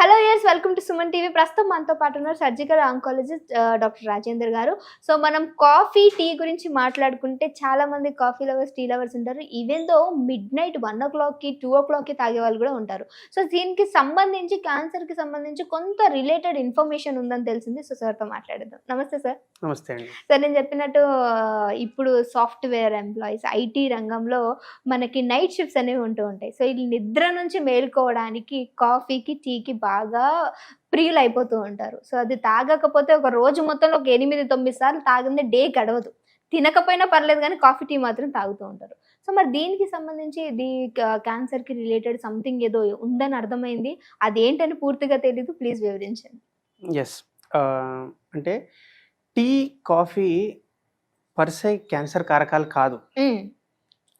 Hello years welcome to Suman TV ప్రస్తుతం మనతో పాటు ఉన్నారు సర్జికల్ ఆంకాలజిస్ట్ డాక్టర్ రాజేందర్ గారు. సో మనం కాఫీ టీ గురించి మాట్లాడుకుంటే చాలా మంది కాఫీ లవర్స్ టీ లవర్స్ ఉంటారు. Even though midnight one o క్లాక్కి టూ ఓ క్లాక్కి తాగే వాళ్ళు కూడా ఉంటారు. సో దీనికి సంబంధించి క్యాన్సర్కి సంబంధించి కొంత రిలేటెడ్ ఇన్ఫర్మేషన్ ఉందని తెలిసింది. సో సార్తో మాట్లాడదాం నమస్తే సార్ నమస్తే అండి. సార్ నేను చెప్పినట్టు ఆ, ఇప్పుడు సాఫ్ట్వేర్ ఎంప్లాయీస్ ఐటీ రంగంలో మనకి నైట్ షిఫ్ట్స్ అనేవి ఉంటూ ఉంటాయి. సో ఈ నిద్ర నుంచి మేల్కోవడానికి కాఫీకి టీకి బాగా ప్రియులు అయిపోతూ ఉంటారు. సో అది తాగకపోతే ఒక రోజు మొత్తంలో ఒక ఎనిమిది తొమ్మిది సార్లు తాగిందే డే గడవదు. తినకపోయినా పర్లేదు కానీ కాఫీ టీ మాత్రం తాగుతూ ఉంటారు. సో మరి దీనికి సంబంధించి ఇది క్యాన్సర్కి రిలేటెడ్ సంథింగ్ ఏదో ఉందని అర్థమైంది. అదేంటని పూర్తిగా తెలీదు. ప్లీజ్ వివరించండి. ఎస్ అంటే టీ కాఫీ పర్సై క్యాన్సర్ కారకాలు కాదు.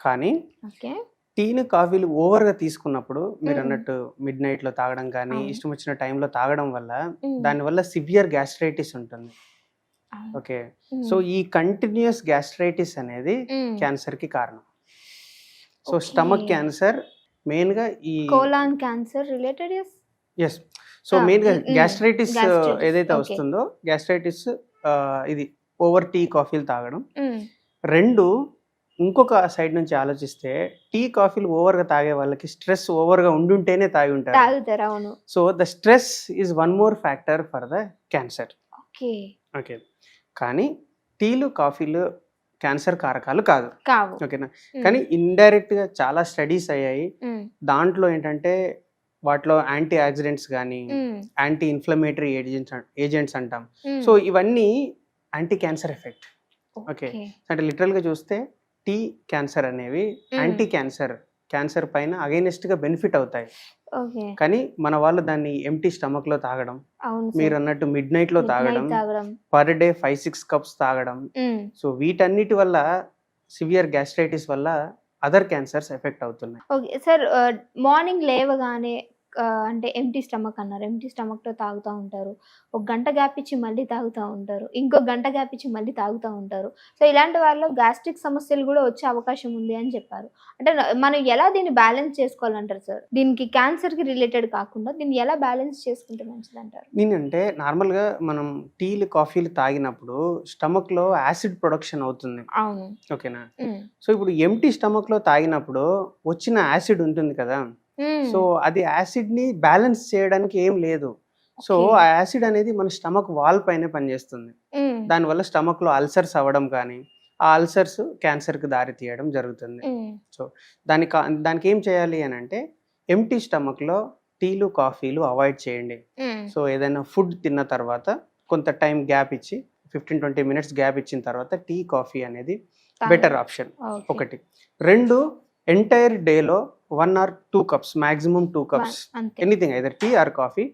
కానీ ఓకే. టీని కాఫీలు ఓవర్గా తీసుకున్నప్పుడు మీరు. అన్నట్టు మిడ్ నైట్లో తాగడం కానీ. ఇష్టం వచ్చిన టైంలో తాగడం వల్ల దానివల్ల సివియర్ గ్యాస్ట్రైటిస్ ఉంటుంది. ఓకే. సో ఈ కంటిన్యూస్ గ్యాస్ట్రైటిస్ అనేది క్యాన్సర్కి కారణం. సో. స్టమక్ క్యాన్సర్ మెయిన్గా ఈ colon cancer related yes so మెయిన్గా. గ్యాస్ట్రైటిస్ ఏదైతే. వస్తుందో గ్యాస్ట్రైటిస్ ఇది ఓవర్ టీ కాఫీలు తాగడం. రెండు ఇంకొక సైడ్ నుంచి ఆలోచిస్తే టీ కాఫీలు ఓవర్గా తాగే వాళ్ళకి స్ట్రెస్ ఓవర్గా ఉండుంటేనే తాగి ఉంటారు. తాగుతారు అవును. So the stress is one more factor for the cancer. Okay. Okay. కానీ టీలు కాఫీలు క్యాన్సర్ కారకాలు కాదు. ఓకేనా. కానీ ఇండైరెక్ట్గా చాలా స్టడీస్ అయ్యాయి. దాంట్లో ఏంటంటే వాటిలో యాంటీ ఆక్సిడెంట్స్ కానీ యాంటీ ఇన్ఫ్లమేటరీ ఏజెంట్స్ ఏజెంట్స్ అంటాం. సో ఇవన్నీ యాంటీ క్యాన్సర్ ఎఫెక్ట్. ఓకే. అంటే లిటరల్గా చూస్తే టీ క్యాన్సర్ అనేవి యాంటీ క్యాన్సర్ క్యాన్సర్ పైన against గా బెనిఫిట్ అవుతాయి. కానీ మన వాళ్ళు దాన్ని ఎంటీ స్టమక్లో తాగడం మీరు అన్నట్టు మిడ్ నైట్లో తాగడం per day five six cups తాగడం. సో వీటన్నిటి వల్ల సివియర్ గ్యాస్ట్రైటిస్ వల్ల అదర్ క్యాన్సర్స్ ఎఫెక్ట్ అవుతున్నాయి. ఓకే. సార్ మార్నింగ్ లేవగానే అంటే ఎంటీ స్టమక్ అన్నారు. ఎంటీ స్టమక్తో తాగుతూ ఉంటారు. ఒక గంట గ్యాప్ ఇచ్చి మళ్ళీ తాగుతూ ఉంటారు. ఇంకో గంట గ్యాప్ ఇచ్చి మళ్ళీ తాగుతూ ఉంటారు. సో ఇలాంటి వాళ్ళలో గ్యాస్ట్రిక్ సమస్యలు కూడా వచ్చే అవకాశం ఉంది అని చెప్పారు. అంటే మనం ఎలా దీన్ని బ్యాలెన్స్ చేసుకోవాలంటారు సార్ దీనికి క్యాన్సర్కి రిలేటెడ్ కాకుండా దీన్ని ఎలా బ్యాలెన్స్ చేసుకుంటే మంచిది అంటారు నేనంటే నార్మల్గా మనం టీలు కాఫీలు తాగినప్పుడు స్టమక్లో యాసిడ్ ప్రొడక్షన్ అవుతుంది. అవును. ఓకేనా సో ఇప్పుడు ఎంటీ స్టమక్లో తాగినప్పుడు వచ్చిన యాసిడ్ ఉంటుంది కదా? సో అది యాసిడ్ని బ్యాలెన్స్ చేయడానికి ఏం లేదు. సో. ఆ యాసిడ్ అనేది మన స్టమక్ వాల్ పైనే పనిచేస్తుంది. దానివల్ల స్టమక్లో అల్సర్స్ అవ్వడం కానీ ఆ అల్సర్స్ క్యాన్సర్కి దారి తీయడం జరుగుతుంది. mm, దానికి దానికి ఏం చేయాలి అని అంటే ఎంటీ స్టమక్లో టీలు కాఫీలు అవాయిడ్ చేయండి. సో ఏదైనా ఫుడ్ తిన్న తర్వాత కొంత టైం గ్యాప్ ఇచ్చి ఫిఫ్టీన్ ట్వంటీ మినిట్స్ గ్యాప్ ఇచ్చిన తర్వాత టీ కాఫీ అనేది బెటర్ ఆప్షన్. ఒకటి. రెండు ఎంటైర్ డేలో one or two cups maximum two cups anything either tea or coffee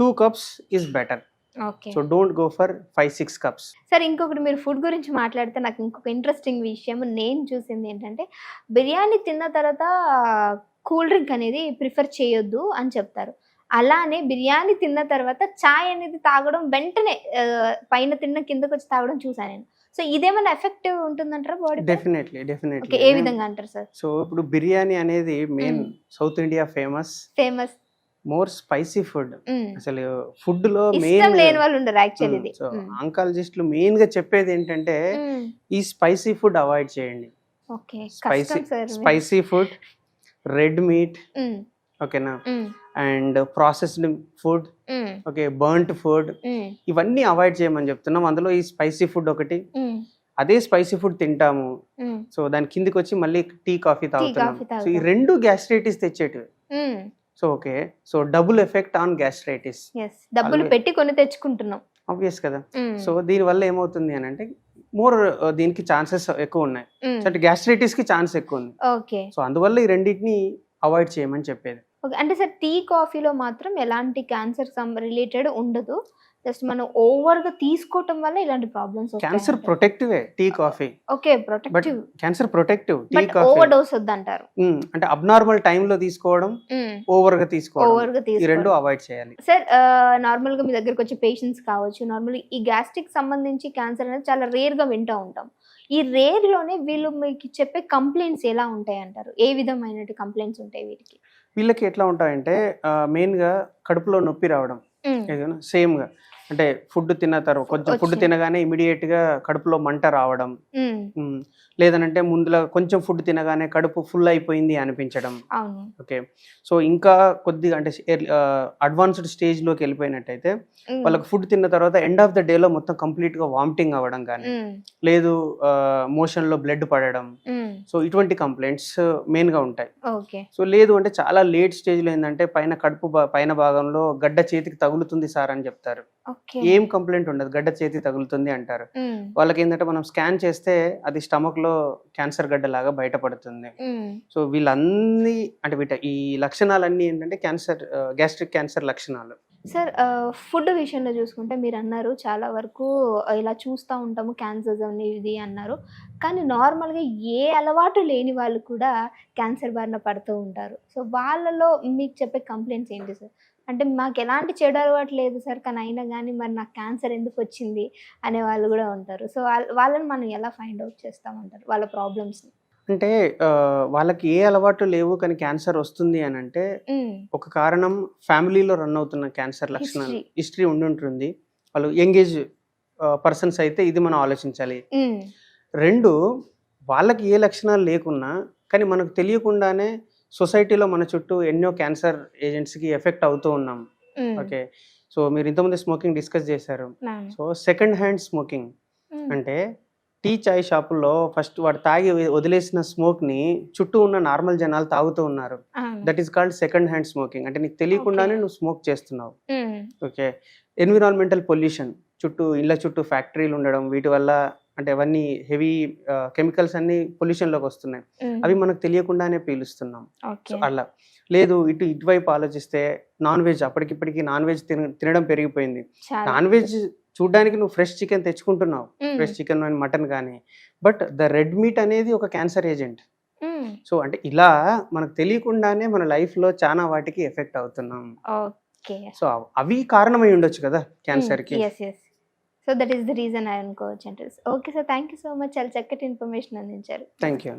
two cups is better okay so don't go for five six cups సరే ఇంకొకటి మీరు food గురించి మాట్లాడితే నాకు ఇంకొక ఇంట్రెస్టింగ్ విషయం. నేను చూసింది ఏంటంటే బిర్యానీ తిన్న తర్వాత కూల్ డ్రింక్ అనేది ప్రిఫర్ చేయొద్దు అని చెప్తారు. అలానే బిర్యానీ తిన్న తర్వాత చాయ్ అనేది తాగడం వెంటనే పైన తిన్న కిందకు వచ్చి తాగడం చూసాను నేను. సో ఇదేమైనా ఎఫెక్టివ్ ఉంటుందంటారా బాడీ డెఫినెట్లీ డెఫినెట్లీ ఏ విధంగా అంటారు సార్? సో ఇప్పుడు బిర్యానీ అనేది main. South India famous famous more spicy food అసలు ఫుడ్లో మెయిన్ లేని వాళ్ళు ఉండరు యాక్చువల్లీ సో. ఆంకాలజిస్టులు మెయిన్గా చెప్పేది ఏంటంటే. ఈ స్పైసీ ఫుడ్ అవాయిడ్ చేయండి. Okay spicy spicy food red meat ఓకేనా? And processed food okay burnt food ఇవన్నీ అవాయిడ్ చేయమని చెప్తున్నాం. అందులో ఈ స్పైసీ ఫుడ్ ఒకటి. అదే స్పైసీ ఫుడ్ తింటాము. సో దాని కిందికి వచ్చి మళ్ళీ టీ కాఫీ తాగుతున్నాం. సో ఈ. రెండు gastritis తెచ్చేటివి. So okay. So double effect on gastritis. డబ్బులు పెట్టి కొని తెచ్చుకుంటున్నాం. ఆబ్వియస్ కదా. సో దీని వల్ల ఏమవుతుంది అని అంటే మోర్ దీనికి ఛాన్సెస్ ఎక్కువ ఉన్నాయి. అంటే గ్యాస్ట్రైటిస్కి ఛాన్స్ ఎక్కువ ఉంది. ఓకే. సో అందువల్ల ఈ రెండింటిని అవాయిడ్ చేయమని చెప్పేది. ఓకే. అంటే సార్ టీ కాఫీలో మాత్రం ఎలాంటి క్యాన్సర్ సమ్ రిలేటెడ్ ఉండదు. జస్ట్ మనం ఓవర్గా తీసుకోవటం వల్ల ఇలాంటి problems cancer ప్రొటెక్టివే tea coffee. Okay protective. Cancer protective tea coffee. Over dose వద్దంటారు అంటే అబ్నార్మల్లో తీసుకోవడం ఓవర్గా తీసుకోవడం. ఓవర్గా ఈ రెండు అవాయిడ్ చేయాలి. సార్ నార్మల్గా మీ దగ్గరకు వచ్చే పేషెంట్స్ కావచ్చు నార్మల్ ఈ గ్యాస్ట్రిక్ సంబంధించి క్యాన్సర్ అనేది చాలా రేర్గా వింటూ ఉంటాం. ఈ రేర్లోనే వీళ్ళు మీకు చెప్పే కంప్లైంట్స్ ఎలా ఉంటాయి అంటారు ఏ విధమైన కంప్లైంట్స్ ఉంటాయి వీటికి? వీళ్ళకి ఎట్లా ఉంటాయంటే మెయిన్గా కడుపులో నొప్పి రావడం ఏదైనా సేమ్గా. అంటే ఫుడ్ తిన్న తర్వాత కొంచెం ఫుడ్. తినగానే ఇమీడియట్గా కడుపులో మంట రావడం. లేదనంటే ముందులో కొంచెం ఫుడ్ తినగానే కడుపు ఫుల్ అయిపోయింది అనిపించడం. ఓకే. సో ఇంకా కొద్దిగా అంటే అడ్వాన్స్డ్ స్టేజ్లోకి వెళ్ళిపోయినట్టయితే వాళ్ళకి ఫుడ్ తిన్న తర్వాత ఎండ్ ఆఫ్ ద డే లో మొత్తం కంప్లీట్గా వామిటింగ్ అవ్వడం కానీ లేదు మోషన్లో బ్లడ్ పడడం. సో ఇటువంటి కంప్లైంట్స్ మెయిన్గా ఉంటాయి. సో లేదు అంటే చాలా లేట్ స్టేజ్లో ఏంటంటే పైన కడుపు పైన భాగంలో గడ్డ చేతికి తగులుతుంది సార్ అని చెప్తారు. ఏం కంప్లైంట్ ఉండదు. గడ్డ చేతికి తగులుతుంది అంటారు. వాళ్ళకి ఏంటంటే మనం స్కాన్ చేస్తే అది స్టమక్లో క్యాన్సర్ గడ్డ లాగా బయటపడుతుంది సో వీళ్ళన్ని అంటే వీట ఈ లక్షణాలన్నీ ఏంటంటే క్యాన్సర్ గ్యాస్ట్రిక్ క్యాన్సర్ లక్షణాలు. సార్ ఫుడ్ విషయంలో చూసుకుంటే మీరు అన్నారు చాలా వరకు ఇలా చూస్తూ ఉంటాము క్యాన్సర్స్ అని ఇది అన్నారు. కానీ నార్మల్గా ఏ అలవాటు లేని వాళ్ళు కూడా క్యాన్సర్ బారిన పడుతూ ఉంటారు. సో వాళ్ళలో మీకు చెప్పే కంప్లైంట్స్ ఏంటి సార్? అంటే మాకు ఎలాంటి చెడు అలవాటు లేదు సార్ కానీ అయినా కానీ మరి నాకు క్యాన్సర్ ఎందుకు వచ్చింది అనే వాళ్ళు కూడా ఉంటారు. సో వాళ్ళ వాళ్ళని మనం ఎలా ఫైండ్ అవుట్ చేస్తామంటారు వాళ్ళ ప్రాబ్లమ్స్ని అంటే వాళ్ళకి ఏ అలవాటు లేవు కానీ క్యాన్సర్ వస్తుంది అని అంటే ఒక కారణం ఫ్యామిలీలో రన్ అవుతున్న క్యాన్సర్ లక్షణాలు. హిస్టరీ ఉండి ఉంటుంది. వాళ్ళు యంగేజ్ పర్సన్స్ అయితే ఇది మనం ఆలోచించాలి. రెండు వాళ్ళకి ఏ లక్షణాలు లేకున్నా కానీ మనకు తెలియకుండానే సొసైటీలో మన చుట్టూ ఎన్నో క్యాన్సర్ ఏజెంట్స్కి ఎఫెక్ట్ అవుతూ ఉన్నాం. ఓకే. సో మీరు ఇంతకుముందు స్మోకింగ్ డిస్కస్ చేశారు. సో సెకండ్ హ్యాండ్ స్మోకింగ్ అంటే టీ చాయ్ షాపుల్లో ఫస్ట్ వాడు తాగి వదిలేసిన స్మోక్ని చుట్టూ ఉన్న నార్మల్ జనాలు తాగుతూ ఉన్నారు. That is called second hand smoking. అంటే నీకు తెలియకుండానే. నువ్వు స్మోక్ చేస్తున్నావు. ఓకే. ఎన్విరాన్మెంటల్ పొల్యూషన్ చుట్టూ ఇళ్ళ చుట్టూ ఫ్యాక్టరీలు ఉండడం వీటి వల్ల అంటే అవన్నీ హెవీ కెమికల్స్ అన్ని పొల్యూషన్లోకి వస్తున్నాయి. అవి మనకు తెలియకుండానే పీలుస్తున్నాం. సో అలా. లేదు ఇటు ఇటువైపు ఆలోచిస్తే నాన్ వెజ్ అప్పటికిప్పటికి నాన్ వెజ్ తిన తినడం పెరిగిపోయింది. నాన్ వెజ్ చూడడానికి నువ్వు ఫ్రెష్ చికెన్ తెచ్చుకుంటున్నావు. ఫ్రెష్ చికెన్ అండ్ మటన్ కానీ. బట్ ద రెడ్ మీట్ అనేది ఒక క్యాన్సర్ ఏజెంట్. సో అంటే ఇలా మనకు తెలియకుండానే మన లైఫ్లో చాలా వాటికి ఎఫెక్ట్ అవుతున్నాం. సో అవి కారణమై ఉండొచ్చు కదా క్యాన్సర్కి. Yes yes so that is the reason I అనుకోవచ్చు అంటే okay sir thank you so much చాలా చక్కటి ఇన్ఫర్మేషన్ అందించారు. Thank you